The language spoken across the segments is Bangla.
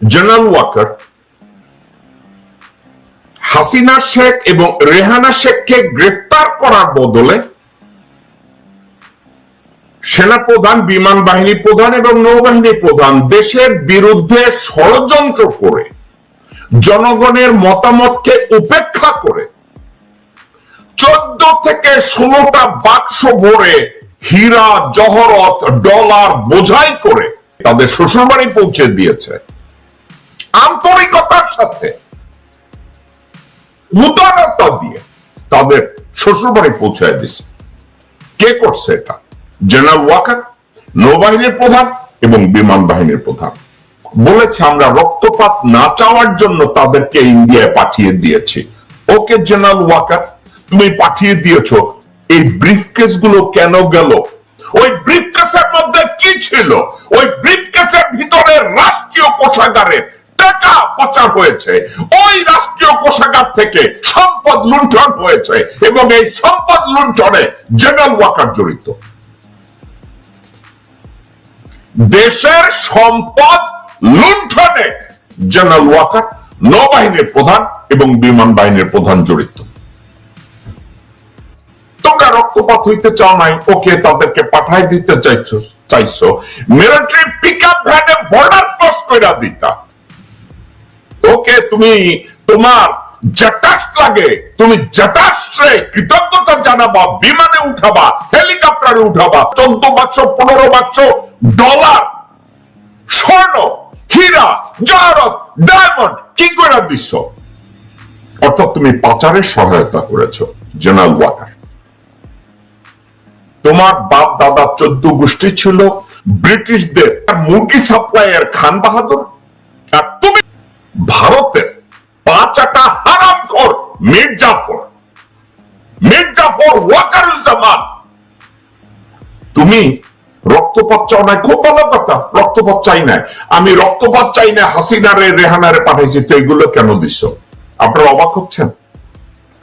জেনারেল ওয়াকার হাসিনা শেখ এবং রেহানা শেখকে গ্রেফতার করার বদলে সেনাপ্রধান, বিমান বাহিনী প্রধান এবং নৌবাহিনী প্রধান দেশের বিরুদ্ধে ষড়যন্ত্র করে, জনগণের মতামতকে উপেক্ষা করে, চোদ্দ থেকে ষোলোটা বাক্স ভরে হীরা, জহরত, ডলার বোঝাই করে তাদের শ্বশুরবাড়ি পৌঁছে দিয়েছে। আন্তরিকতার সাথে উদারতা দিয়ে তাদের শ্বশুরবাড়ি পৌঁছায় দিছে। কে করছে এটা? জেনারেল ওয়াকার নৌবাহিনীর প্রধান এবং বিমান বাহিনীর প্রধান। বলেছে, আমরা রক্তপাত না চাওয়ার জন্য তাদেরকে ইন্ডিয়ায় পাঠিয়ে দিয়েছি। ওকে জেনারেল ওয়াকার তুমি পাঠিয়ে দিয়েছ। এই ব্রিফকেসগুলো কেন গেল? ওই ব্রিফকেসের মধ্যে কি ছিল? ওই ব্রিফকেসের ভিতরে রাষ্ট্রীয় কোষাগারের টাকা পাচার হয়েছে। ওই রাষ্ট্রীয় কোষাগার থেকে সম্পদ লুণ্ঠন হয়েছে এবং এই সম্পদ লুণ্ঠনে জেনারেল ওয়াকার জড়িত। দেশের সম্পদ লুণ্ঠনে জেনারেল ওয়াকার নৌবাহিনীর প্রধান এবং বিমান বাহিনীর প্রধান জড়িত। তোমরা রক্তপাত হইতে চাও নাই, ওকে তাদেরকে পাঠাই দিতে চাইছো চাইছো। মিলিটারি পিক আপ ভ্যানে বর্ডার ক্রস কইরা দিতা। ওকে তুমি তোমার জটাস লাগে, তুমি কৃতজ্ঞতা জানাবা, বিমানে উঠাবা, হেলিকপ্টারে উঠাবা, চোদ্দ বাক্স, পনেরো বাক্স, ডলার, স্বর্ণ, হীরা জহরত ডায়মন্ড, কি করে দিচ্ছ অর্থাৎ তুমি পাচারের সহায়তা করেছ, জেনারেল ওয়াকার তোমার বাপ দাদা চোদ্দ গোষ্ঠী ছিল, ব্রিটিশদের মুরগি সাপ্লাইয়ের খান বাহাদুর ভারতের পাঁচাটা হারাম কর মির্জাফর। মির্জাফর তুমি রক্তপাত চাও না খুব ভালো কথা, রক্তপাত চাই না আমি রক্তপাত চাই না হাসিনারে, রেহানারে পাঠাইছি, তো এগুলো কেন দিচ্ছ আপনারা অবাক হচ্ছেন?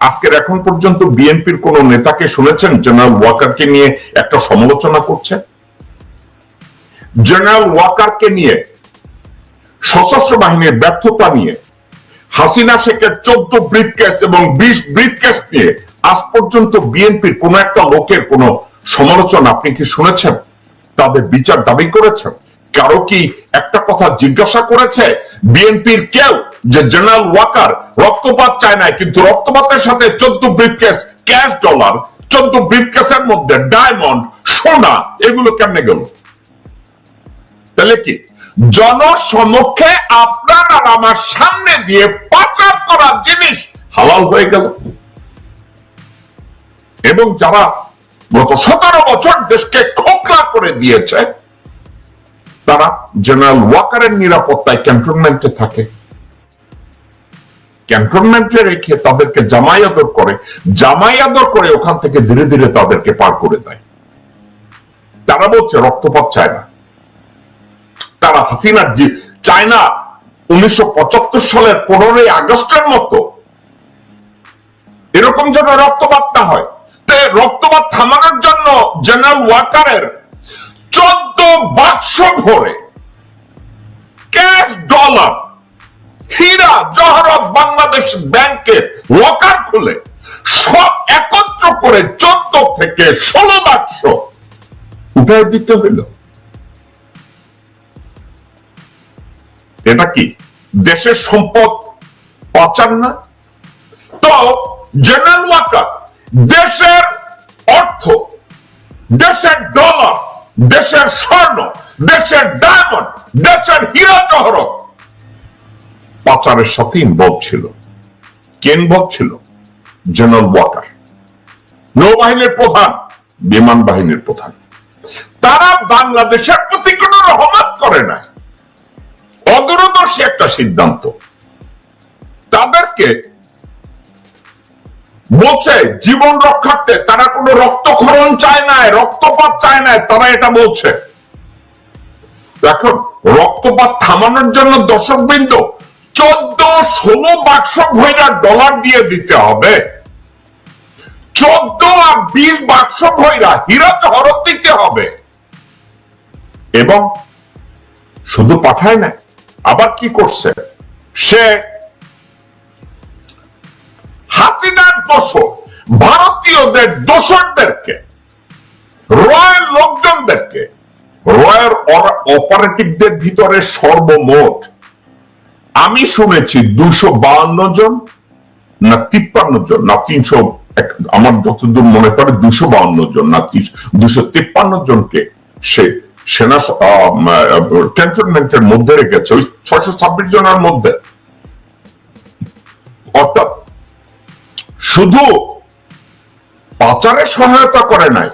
আজকের এখন পর্যন্ত বিএনপির কোন নেতাকে শুনেছেন জেনারেল ওয়াকারকে নিয়ে একটা সমালোচনা করছে? জেনারেল ওয়াকারকে নিয়ে সশস্ত্র বাহিনীর ব্যর্থতা নিয়ে, হাসিনা শেখের চোদ্দ ব্রিফকেস এবং বিশ ব্রিফকেস নিয়ে আজ পর্যন্ত বিএনপির কোন একটা লোকের কোন সমালোচনা আপনি কি শুনেছেন? তাদের বিচার দাবি করেছেন? কারও কি একটা কথা জিজ্ঞাসা করেছে? বিএনপির কেউ যে জেনারেল ওয়াকার রক্তপাত চায় না কিন্তু রক্তপাতের সাথে চোদ্দ ব্রিফকেস ক্যাশ ডলার, চোদ্দ ব্রিফকেসের মধ্যে ডায়মন্ড সোনা, এগুলো কেমনে গেল? তাহলে কি? জনসমক্ষে আপনার আর আমার সামনে দিয়ে পাচার করা জিনিস হালাল হয়ে গেল। এবং যারা গত সতেরো বছর দেশকে খোকলা করে দিয়েছে, তারা জেনারেল ওয়াকারের নিরাপত্তায় ক্যান্টনমেন্টে থাকে। ক্যান্টনমেন্টে রেখে তাদেরকে জামাই আদর করে, জামাই আদর করে ওখান থেকে ধীরে ধীরে তাদেরকে পার করে দেয়। তারা বলছে, রক্তপাত চায় না। তারা হাসিনার যে চায় না উনিশশো সালের পনেরোই আগস্টের মতো এরকম যেন রক্তপাত না হয়। রক্তপাত থামানোর জন্য জেনারেল ওয়াকারের চোদ্দ বাক্স ভরে ক্যাশ ডলার হীরা জহরত বাংলাদেশ ব্যাংকের লকার খুলে সব একত্র করে চোদ্দ থেকে ষোলো বাক্স উঠায় দিতে হইল এটা কি? দেশের সম্পদ পাচার না? তো জেনারেল ওয়াকার দেশের অর্থ, দেশের ডলার দেশের স্বর্ণ, দেশের ডায়মন্ড দেশের হীরা জহরত পাচারের সাথে ইনভলভ ছিল। কে ইনভলভ ছিল? জেনারেল ওয়াকার নৌবাহিনীর প্রধান, বিমান বাহিনীর প্রধান। তারা বাংলাদেশের প্রতি কোন রহমত করে না অদূরদর্শী একটা সিদ্ধান্ত। তাদেরকে বলছে, জীবন রক্ষার্থে তারা কোনো রক্তক্ষরণ চায় না রক্তপাত চায় না তারা এটা বলছে। দেখুন রক্তপাত থামানোর জন্য দর্শক বিন্দু চোদ্দ ষোলো বাক্স ভৈরা ডলার দিয়ে দিতে হবে। চোদ্দ আর বিশ বাক্স ভৈরা হীরা হরত দিতে হবে। এবং শুধু পাঠায় না আবার কি করছে? সে হাসিনার দোষর, ভারতীয়দের দোষরদেরকে রয়্যাল লোকজনদেরকে রয়্যাল অপারেটিভদের ভিতরে সর্বমোট আমি শুনেছি দুশো বাউন্ন জন না তিপ্পান্ন জন, না তিনশো আমার যতদূর মনে পড়ে দুশো বাউন্ন জন, না দুশো তিপ্পান্ন জনকে সে সেনা ক্যান্টনমেন্টের মধ্যে রেখেছে, ওই ছয়শো ছাব্বিশ জনের মধ্যে। অর্থাৎ শুধু পাচারে সহায়তা করে নাই,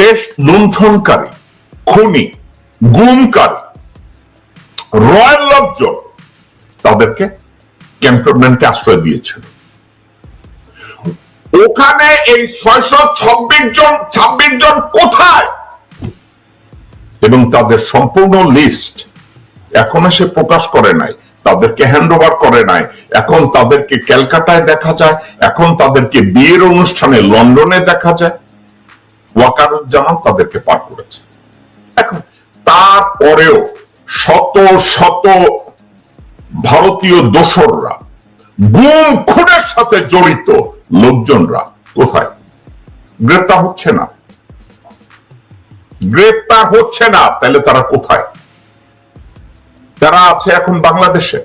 দেশ লুণ্ঠনকারী, খুনি, গুমকারী রয়্যাল লোকজন তাদেরকে ক্যান্টনমেন্টে আশ্রয় দিয়েছিল। ওখানে এই ছয়শো ছাব্বিশ জন ছাব্বিশ জন কোথায়? এবং তাদের সম্পূর্ণ লিস্ট এখনও সে প্রকাশ করে নাই। তাদেরকে হ্যান্ড ওভার করে নাই। এখন তাদেরকে ক্যালকাটায় দেখা যায়। এখন তাদেরকে বিয়ের অনুষ্ঠানে লন্ডনে দেখা যায়। ওয়াকারুজ্জামান তাদেরকে পার করেছে। এখন তারপরেও শত শত ভারতীয় দোসররা, গুম খুনের সাথে জড়িত লোকজনরা কোথায়? গ্রেপ্তার হচ্ছে না। গ্রেপ্তার হচ্ছে না, তাহলে তারা কোথায়? তারা আছে এখন বাংলাদেশে।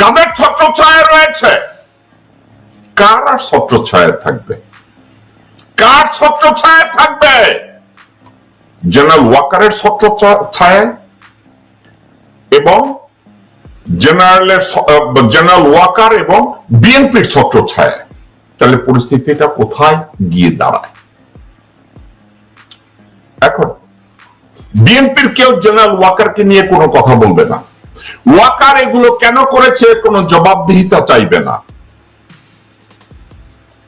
কাদের ছত্রছায়া রয়েছে? কার আর ছত্রছায়া থাকবে? কার ছত্রছায়া থাকবে? জেনারেল ওয়াকারের ছত্রছায়া এবং জেনারেলের জেনারেল ওয়াকার এবং বিএনপির ছত্র ছত্রছায়া তাহলে পরিস্থিতিটা কোথায় গিয়ে দাঁড়ায়? এখন বিএনপির কেউ জেনারেল ওয়াকারকে নিয়ে কোনো কথা বলবে না। ওয়াকার এগুলো কেন করেছে, কোনো জবাবদিহিতা চাইবে না।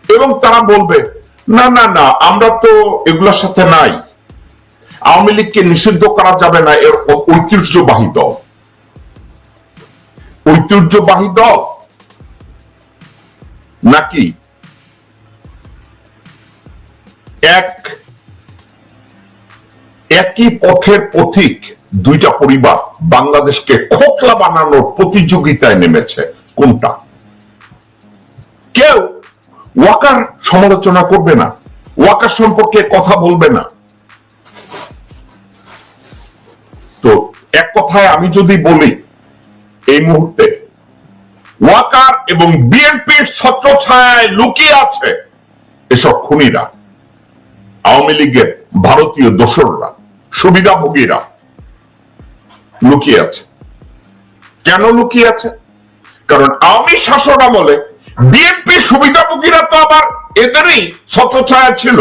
এবং তারা বলবে, না না না, আমরা তো এগুলোর সাথে নাই। আওয়ামী লীগকে নিষিদ্ধ করা যাবে না, এর ঐতিহ্যবাহী দল। ঐতিহ্যবাহী দল? নাকি? এক একই পথের পথিক দুইটা পরিবার বাংলাদেশকে খোকলা বানানোর প্রতিযোগিতায় নেমেছে। কোনটা? কেউ ওয়াকার সমালোচনা করবে না, ওয়াকার সম্পর্কে কথা বলবে না। তো এক কথায় আমি যদি বলি, এই মুহূর্তে ওয়াকার এবং বিএনপির ছত্র ছায় লুকিয়ে আছে এসব খুনিরা, আওয়ামী লীগের ভারতীয় দোসররা। সুবিধাভোগীরা লুকিয়ে আছে। কেন লুকিয়ে আছে? কারণ আওয়ামী শাসন আমলে বিএনপি সুবিধাভোগীরা তো আবার এদেরই ছত্রছায়া ছিল।